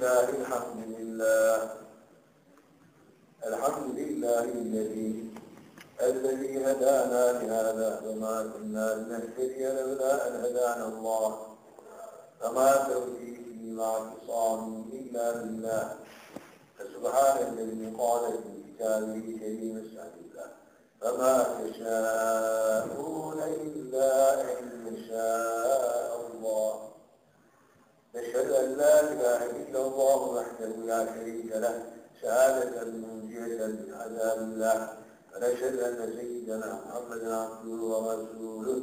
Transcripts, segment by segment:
الله الحمد لله. الحمد لله الذي الذي هدانا لهذا وما كنا لنهتدي لولا أن هدانا الله. فما توفيقي مع اعتصامي إلا بالله. فسبحان الذي قال في كتابه الكريم استعجل فما تشاءون إلا أن يشاء الله. نشهد أن لا إله إلا الله وحده لا شريك له شهادة منجية من عذاب الله. ونشهد أن سيدنا محمدا عبده ورسوله.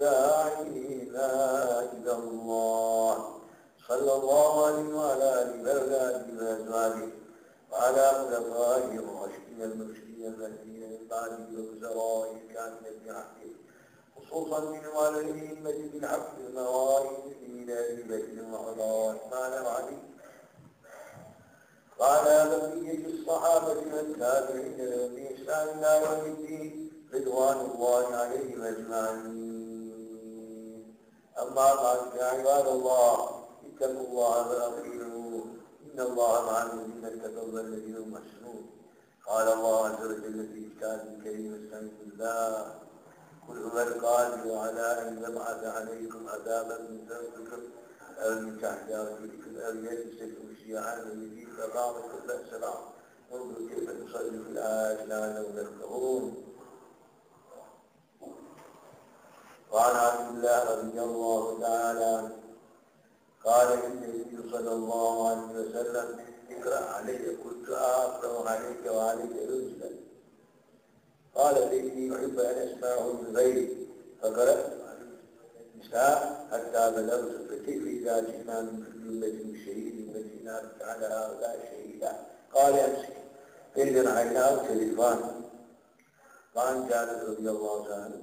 داعي إلى الله. صلى الله عليه وعلى آله وأولاده وأزواجه. وعلى خلفائه الراشدين المرشدين المهديين من بعده ووزرائه الكاملة بعهده خصوصا من والديهم بالحق الموائد إلى أبي بكر وعلى عثمان وعلي وعلى بقية الصحابة والتابعين لهم بإحسان إلى يوم الدين رضوان الله عليهم أجمعين أما بعد يا عباد الله اتقوا الله وأطيعوه إن الله مع الذين اتقوا والذين هم محسنون قال الله عز وجل في كتابه الكريم استعيذ بالله قل هو القادر على أن يبعث عليكم عذابا من فوقكم أو من تحت أرجلكم أو يلبسكم شيعا ويذيق بعضكم بأس بعض انظر كيف نصرف الآيات لعلهم يفقهون وعن عبد الله رضي الله تعالى قال النبي صلى الله عليه وسلم اقرأ علي قلت أقرأ عليك وعليك رجلا. قال إني أحب أن أسمعه من غيري. فقرأت النساء حتى بلغت فكيف إذا جئنا من أمة شهيد وجئنا بك على هؤلاء شهيدا قال أمسك. إن عيناه تلفان. وعن جابر رضي الله عنه.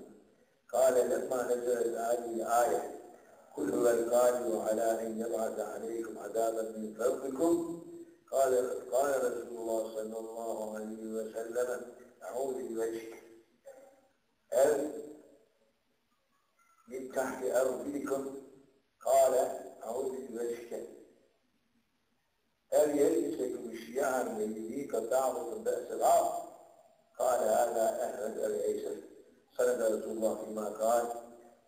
قال لما نزلت هذه الآية كل هو القادر على أن يبعث عليكم عذابا من فوقكم. قال قال رسول الله صلى الله عليه وسلم أعوذ بوجهك أو من تحت أرجلكم قال أعوذ بوجهك أو يلبسكم شيعا ويذيق بعضكم بأس بعض قال هذا أحمد أبي أيسر صدق رسول الله فيما قال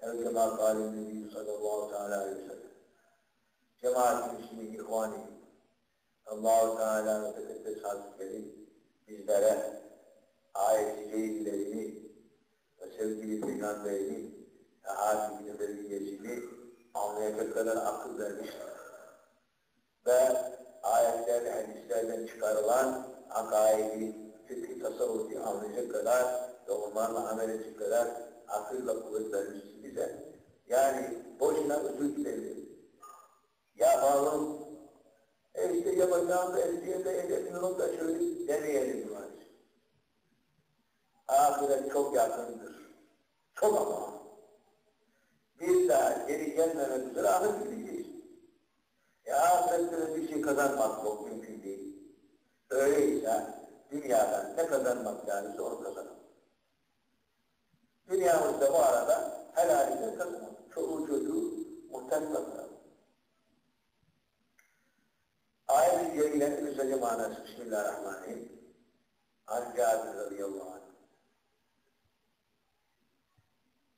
أو كما قال النبي صلى الله تعالى عليه وسلم جماعة المسلمين إخواني Allah-u Teala ve Tekaddes Hazretleri bizlere cehillerini ve sevgili peygamberini ve nebeviyyesini anlayacak kadar akıl vermiştir. Ve ayetler, hadislerden çıkarılan akaidi, fikri tasavvufi anlayacak kadar ve onlarla amel edecek kadar akılla kuvvet vermiştir bize. Yani boşuna özür dilerim. Yapalım, e işte yapacağım da eziyete edemiyorum da şöyle demeyelim maalesef. Ahiret çok yakındır. Çok ama. Bir daha geri gelmemek üzere ahiret gideceğiz. E ahirette bir şey kazanmak çok mümkün değil. Öyleyse dünyadan ne kazanmak yani onu kazanalım. Dünyamızda bu arada helalinden kazanalım. Çoluğu çocuğu muhtemelen kazanalım. Ayet-i Celile'nin kısaca manası Bismillahirrahmanirrahim. An Cabir radıyallahu anh.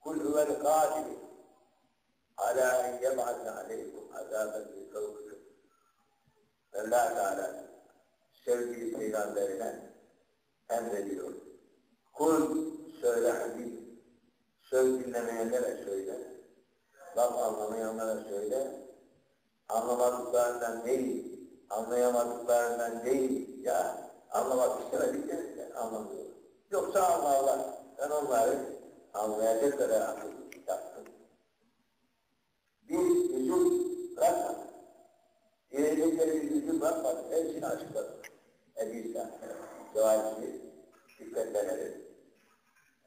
Kul huvel kadir ala en yeb'ate aleykum azaben min fevkikum. Allah Teala sevgili peygamberine emrediyor. Kul söyle Habib. Söz dinlemeyenlere söyle. Laf anlamayanlara söyle. Anlamadıklarından değil, anlayamadıklarından değil ya anlamak istemediklerinde anlamıyor. Yoksa anlarlar. Ben onları anlayacak kadar akıl yaptım. Bir yüzüm bırakmadım. Gelecekleri bir yüzüm bırakmadım. Hepsini açıkladım. Edilse, cevabı dikkatlenelim.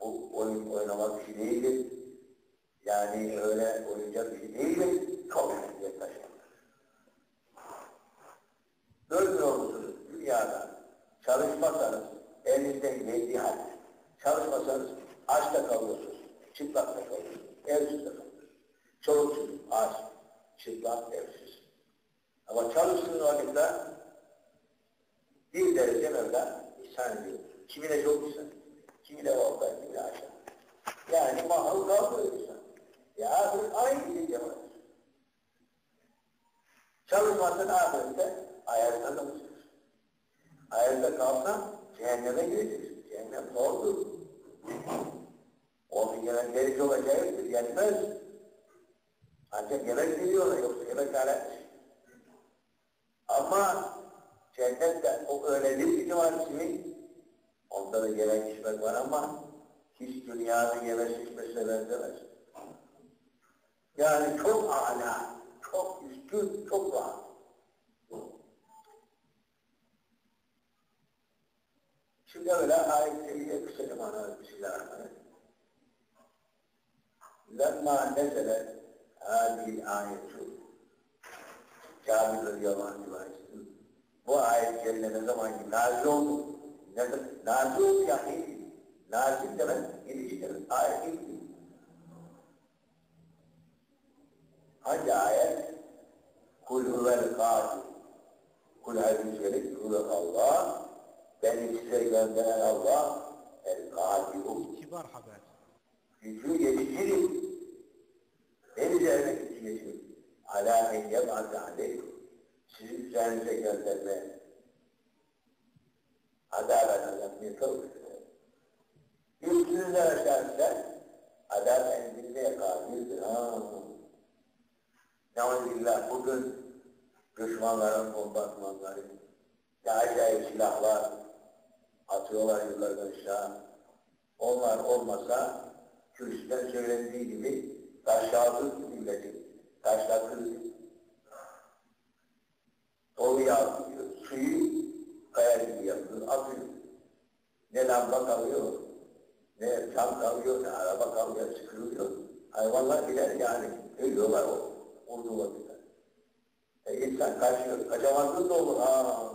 Bu oyun oynamak bir şey değildir. Yani öyle oyuncak bir şey değildir. Çok önemli taşımak. Görmüyor musunuz dünyada? Çalışmasanız elinizden geldiği halde. Çalışmasanız açta kalıyorsunuz, çıplakta kalıyorsunuz, evsiz de kalıyorsunuz. Çoluk çocuk aç, çıplak, evsiz. Ama çalıştığın vakitte bir derece Mevla ihsan ediyor. Kimine çok ihsan, kimine orta, kimine aşağı. Yani mahal kalmıyor insan. Ya ahiret aynı bir yapar. Çalışmasın ahirette ayakta kalırsın. Ayakta kalsan cehenneme gireceksin. Cehennem zordur. Onun yemekleri çok acayiptir, yenmez. Ancak yemek veriyorlar, yoksa yemek alakası. Ama cennette o öyle bir şey var ki, onda da yemek içmek var ama hiç dünyanın yemek içmesine benzemez. Yani çok âlâ, çok üstün, çok rahat. Şimdi öyle ayet-i kısaca manada Bismillahirrahmanirrahim. Lemma nezelet hadil ayetu Cabir radıyallahu anh rivayetinin bu ayet yerine ne zaman ki nazil oldu nazil oldu ya nazil demek ilişki şey demek ayet ilişki hangi ayet? Kul huvel kadir kul hadisleri kul Allah. Beni size gönderen Allah el kadir kibar haber. Gücü yetiştirir. Ne üzerine yetiştirir? Alâ en yeb'ate aleykum. Sizin üzerinize gönderme. Adalet azamını kıl. Üstünüze aşağısa adalet endilmeye kadirdir. Ha. Neuzillah bugün düşmanların bombardımanları, ne acayip silahlar atıyorlar yukarıdan aşağı. Onlar olmasa Kürşit'ten söylendiği gibi taşladı milleti. Taşlatır. Dolu yağdırıyor. Suyu kaya gibi yapıyor. Atıyor. Ne lamba kalıyor, ne çam kalıyor, ne araba kalıyor, sıkılıyor. Hayvanlar gider yani. Ölüyorlar o. Olduğu vakitte. E insan kaçıyor. Kaçamazlığı da olur. Ha.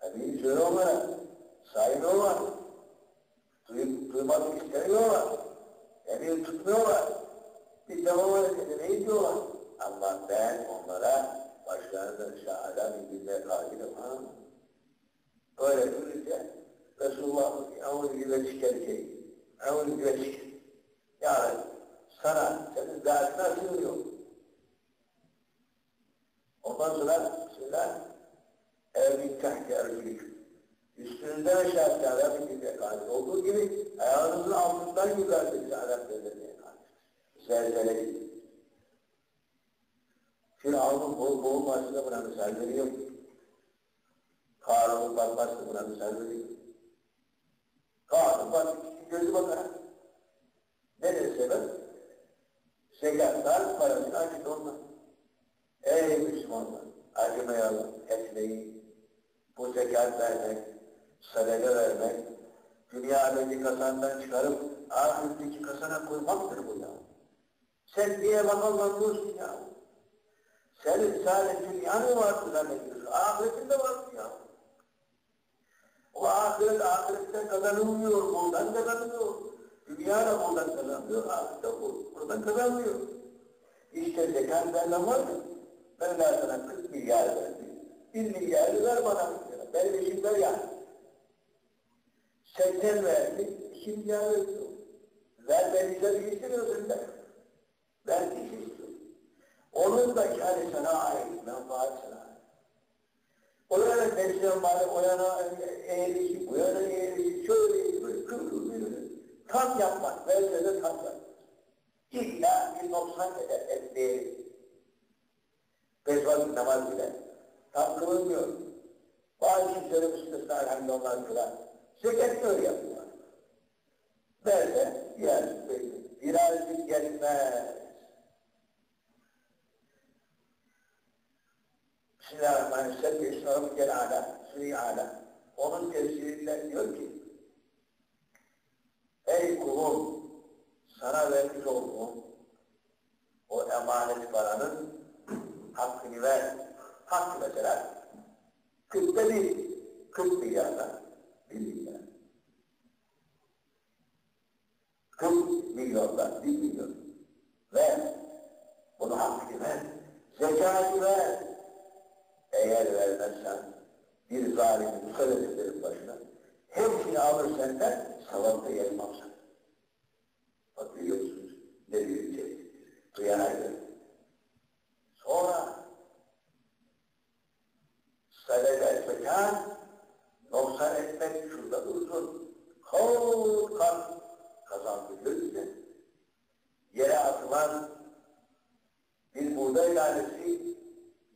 Hadi söyle onlara. Sahibi var. Duy, duymak istemiyorlar. Emir tutmuyorlar. Bir tamam ne diyorlar? Ama ben onlara başlarından şahada bilgiyle kafirim. Ha? Öyle durunca Resulullah Eûzü gibi çıkarken Eûzü gibi çıkar. Yani sana senin zatına sığmıyor. Ondan sonra Bismillah Evin tahti ercilik. Üstünüzden aşağı kârâ bilgiyle kadir olduğu gibi ayağınızın altından yukarıda kârâ bilgiyle kadir. Zelzele gibi. Firavun'un bol boğulmasına buna misal veriyor. Karun'un batmasına buna misal veriyor. Karun bak, gözü bakar. Nedir sebep? Zekatlar parasını açık olmaz. Ey Müslümanlar, acımayalım, etmeyin. Bu zekat vermek, sadaka vermek, dünyadaki kasandan çıkarıp ahiretteki kasana koymaktır bu ya. Sen niye bakallanıyorsun ya? Senin sadece dünyanın vardır zannediyorsun. Ahiretinde var ya. O ahiret ahiretten kazanılmıyor, ondan kazanılıyor. Dünya da ondan kazanmıyor, ahiret de buradan kazanmıyor. İşte zekat vermem var mı? Ben sana 40 milyar verdim. 1 milyarı ver bana. Benim işim ver yani. 80 verdi, 2 milyar verdi. Ver beni güzel getiriyorsun da. Ver kişi istiyor. Onun da kârı sana ait, menfaat sana ait. O yana bari, o yana eğrisi, bu yana eğrisi, şöyle, böyle, kıvrı, böyle. Tam yapmak, verse de tam yapmak. İlla bir noksan eder, etmeyelim. Beş vakit namaz bile. Tam kılınmıyor. Bazı kimseler müstesna elhamdülillah kılar. Zekat böyle yapıyorlar. Verse, yer, birazcık gelmez. Bismillahirrahmanirrahim. Gel ala, suri ala. Onun tefsirinde diyor ki, Ey kulum, sana vermiş olduğum o emanet paranın hakkını ver. Hak mesela, kırkta bir, kırk milyarda, bir Kırk milyonda, bir milyon. Ver. Bunu hak ver. Zekatı ver. Eğer vermezsen bir zalim musallat ederim başına. Hepsini alır senden, savapta yayılmam sana. Bak biliyorsunuz ne büyük şey. Duyana. Sonra sadaka zekat noksan etmek şurada dursun. Kavur kan kazandırıyor bize. Yere atılan bir buğday tanesi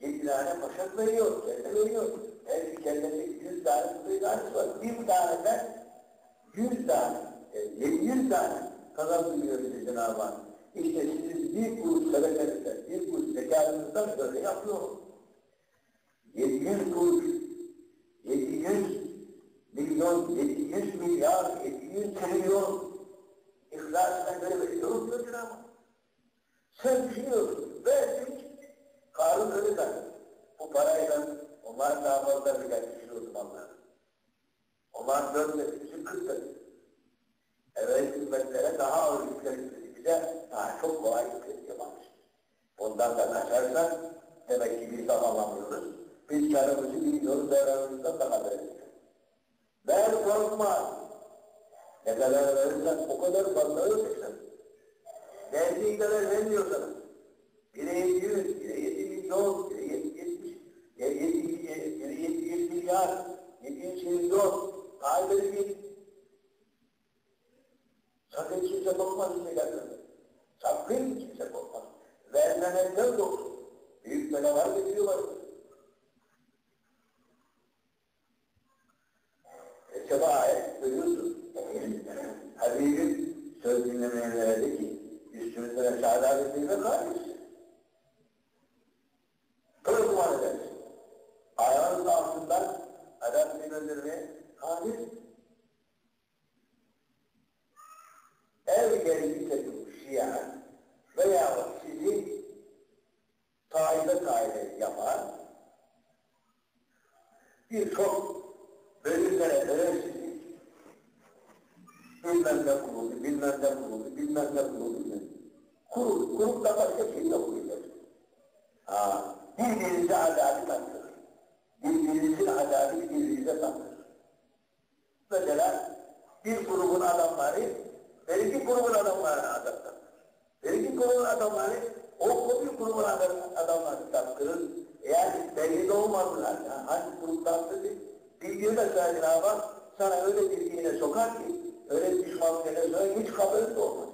yedi tane paşak veriyor, kelle veriyor. Her bir kellede yüz tane buğday tanesi var. Bir taneden yüz tane, yani yüz tane kazandırıyor bize Cenab-ı Hak. İşte siz bir kuruş sadakanızda, bir kuruş zekatınızdan böyle yapıyor. 700 kuruş, 700 milyon, 700 milyar, 700 trilyon ihlasla böyle veriyorum diyor Cenab-ı Hak. Sen düşünüyorsun, verdin, Karun öyle der. Bu parayla onlar daha fazla bile düşünüyor onlar. Onlar nefesi kırk nefesi. Evet hizmetlere daha ağır yükler yükledi bize, daha çok kolay yükler yapamış. Bundan da kaçarsak demek ki biz tamamlamıyoruz. Biz karımızı biliyoruz, devranımızdan daha böyle. Ver korkma. Ne kadar verirsen o kadar fazla vereceksin. Verdiğin kadar vermiyor sana. Bire yedi yüz, bire yedi milyon, bire yedi yetmiş, bire yedi, bire yedi yüz milyar, yedi yüz milyon. Kaybedin bir. Sakın kimse korkmaz milletlerine. Sakın kimse korkmaz. Vermenenden korksun. Büyük meleler getiriyorlar. Seba ayet görüyorsun. Habibim söz dinlemeyenlere de ki üstümüzde şehadet ettiğine kardeş. Böyle duman edersin. Ayağınız altından seni öldürmeye kadir. Ev gerekirse şiyan veya sizi taife taife yapar, birçok bölümlere verersiniz. Bilmem ne kuruldu, bilmem ne kuruldu, bilmem ne kuruldu. Kurul, kurup da başka şey yok buyurlar. Ha, birbirinize adalet taktırır. Birbirinizin adaleti birbirinize taktırır. Mesela bir grubun adamları, her iki grubun adamlarına Her iki grubun adamları, o, bir grubun adamlarını taktırır. Yani belli de olmazlar. Yani hangi gruptan dedi, söylediğine bak, sana öyle bildiğine sokar ki, öyle sonra hiç haberin de olmaz.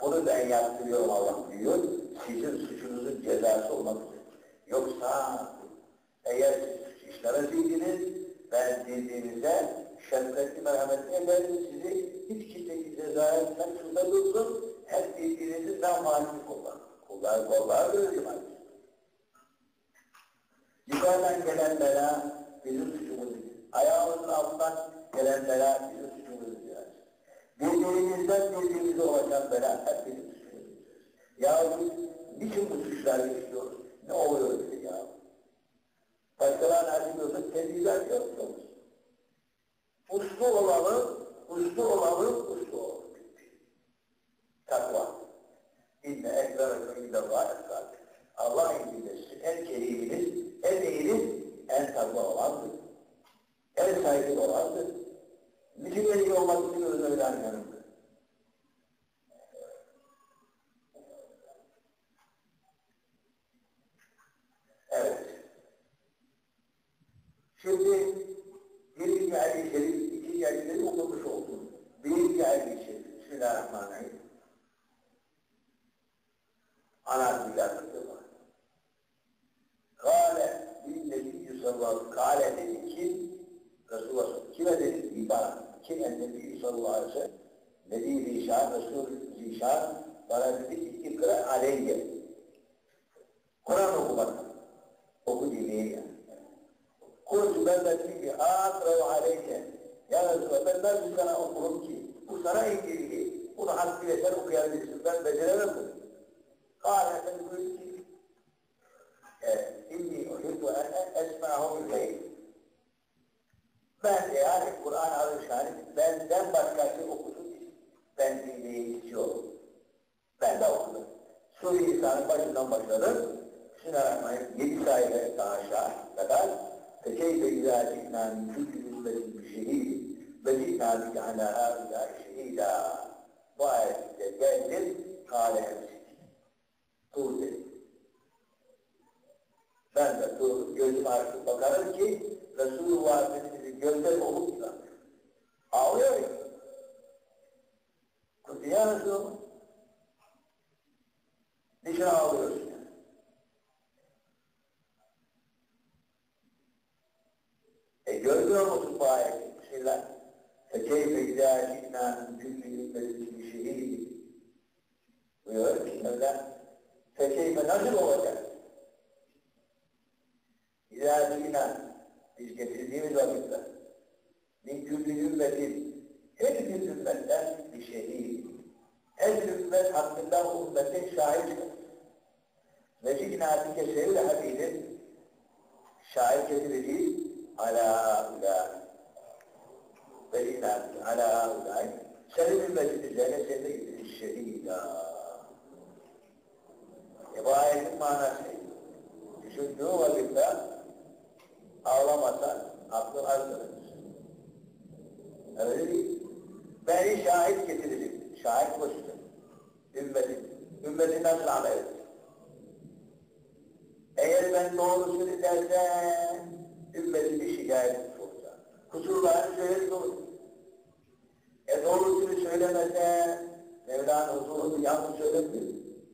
Bunu ben yaptırıyorum Allah diyor, sizin suçunuzun cezası olmak üzere. Yoksa eğer siz işlemeseydiniz, ben dediğinizde şefkatli merhametli ederdim sizi, hiç kimse cezaya etmek şurada dursun, hep birbirinizi namahallini kullanın. Kullar kollar böyle maalesef. Yukarıdan gelen bela bizim suçumuz. Ayağımızın altından gelen bela. Birbirimizden birbirimize bela hep bizim suçumuz. Ya biz niçin bu suçları işliyoruz? Ne oluyor bize ya? Başkalarını acımıyorsak kendimize acıyoruz. Uslu olalım, uslu olalım, uslu olalım. Takva. İnne ekberekum indallâh esâdik. Allah indinde en keriminiz, en iyiniz, en takva olandır. En saygı olandır. En iyi olmak için öyle yanımdır. Evet. Şimdi birinci ayet-i şerif, ikinci ayet-i şerif okumuş oldum. Birinci ayet-i şerif, Bismillahirrahmanirrahim. Ana güzellikte var. Kale, bin nebiyyü sallallahu aleyhi ve kale dedi kim? Resulullah sallallahu Kime dedi? İbara kim en nebiyyü sallallahu aleyhi ve sellem? Nebi Zişan, Resul Zişan bana dedi ki ikra aleyye. Kur'an okumak. Oku dinleyin yani. Kultu ben de dedim ki akra'u aleyke. Ya Resulallah ben nasıl sana okurum ki? Bu sana ilgili. Bunu hakkıyla sen okuyabilirsin. Ben beceremem bunu. Kâle sen buyurdu ki e, inni uhibbu en esma'hu ben de yani Kur'an alışanı benden başkası okusun ben dinleyici istiyorum. Ben de okudum. İsa'nın başından başladı. Bismillahirrahmanirrahim. Yedi sayfa daha aşağı kadar. Fekeyfe izâ ci'nâ min külli ümmetin bir şehîd ve ci'nâ bike alâ hâulâ şehîdâ. Bu ayette geldim, kâle hemsik. Tur dedi. Ben de tur, gözüm açıp bakarım ki Resulullah Efendimiz'i gözler olup da ağlıyor ya. Kutu ya Resulullah. Niçin ağlıyorsun yani? E görmüyor musun bu ayeti? Bismillah. فَكَيْفَ اِذَا جِئْنَا مِنْ كُلِّ اُمَّةٍ بِشَهِيدٍ Buyuruyor ki Mevla. فَكَيْفَ nasıl olacak? اِذَا جِئْنَا biz getirdiğimiz vakitte min küllü ümmetin her bir ümmetten bir şehit. Her bir ümmet hakkında ümmetin çıkar. Ve ci'nâ bike şehir habibin şahit getireceğiz ala ulâ ve bike ala ulâ senin ümmetin üzerine seni de getireceğiz şehidâ. E bu ayetin manası düşündüğü vakitte ağlamasan aklın azdır. Öyle değil. Beni şahit getirecek. Şahit koşacak. Ümmetin. Ümmetin nasıl amel? Eğer ben doğrusunu dersem ümmetin bir şikayet olacak. Kusurlarını söyleriz olur. E doğrusunu söylemese Mevla'nın huzurunu yanlış söyletir.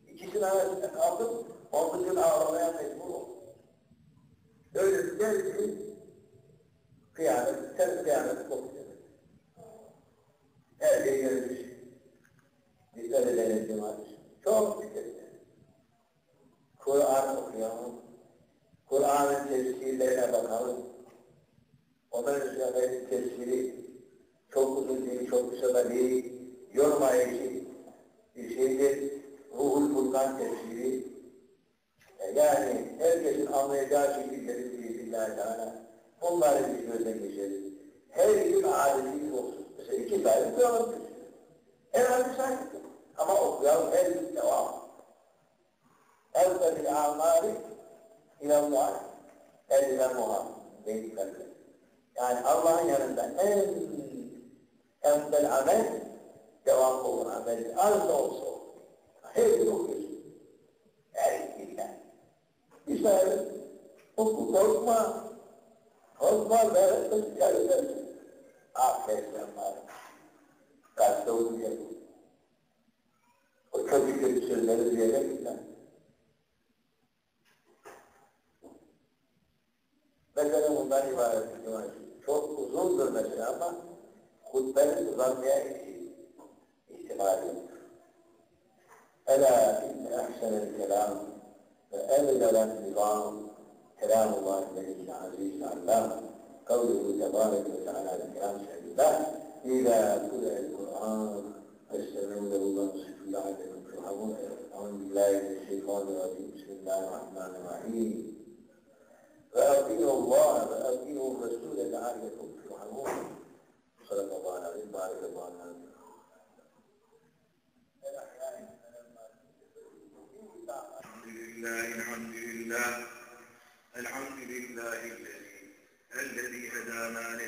İkisinin arasında kaldım, onun için ağlamaya mecbur oldum. Öyle der ki kıyamet, sen kıyamet kopacak. Her şey görmüş. Dikkat edelim cemaat. Çok dikkat. Kur'an okuyalım. Kur'an'ın tefsirlerine bakalım. Onların üzerinde tefsiri çok uzun değil, çok kısa da değil. Yormayıcı bir şeydir. Ruhul Furkan tefsiri. Yani herkesin anlayacağı şekilde billahi teala. Onları biz gözden geçeriz. Her gün adetimiz olsun. Mesela iki sayfa okuyalım. Herhalde sayfa. Ama okuyalım her gün devam. Evvel amali ilallah elzemuha beyliklerle. Yani Allah'ın yanında en evvel amel devam olan amel az da olsa. Her gün okuyorsun. Her gün yani. İşte oku korkma. Korkma ve gelirsin. Aferin var. Kaçta okuyacak. O kötü sözleri diyerek yani. Mesela bundan ibaret Çok uzundur mesela ama hutbenin uzanmaya ihtimali yoktur. Ela inne ahsenel kelam ve evlelen nizam kelamullah melekil aziz allam kavluhu tebarek ve teala kelam şehirler İlâ kule Kur'an فاستمعوا له وانصتوا لعلكم ترحمون. أعوذ بالله من الشيطان الرجيم. بسم الله الرحمن الرحيم. فأطيعوا الله وأطيعوا الرسول لعلكم ترحمون. صدق الله العظيم. بارك الله لنا الحمد لله الحمد لله. الحمد لله الذي الذي هدانا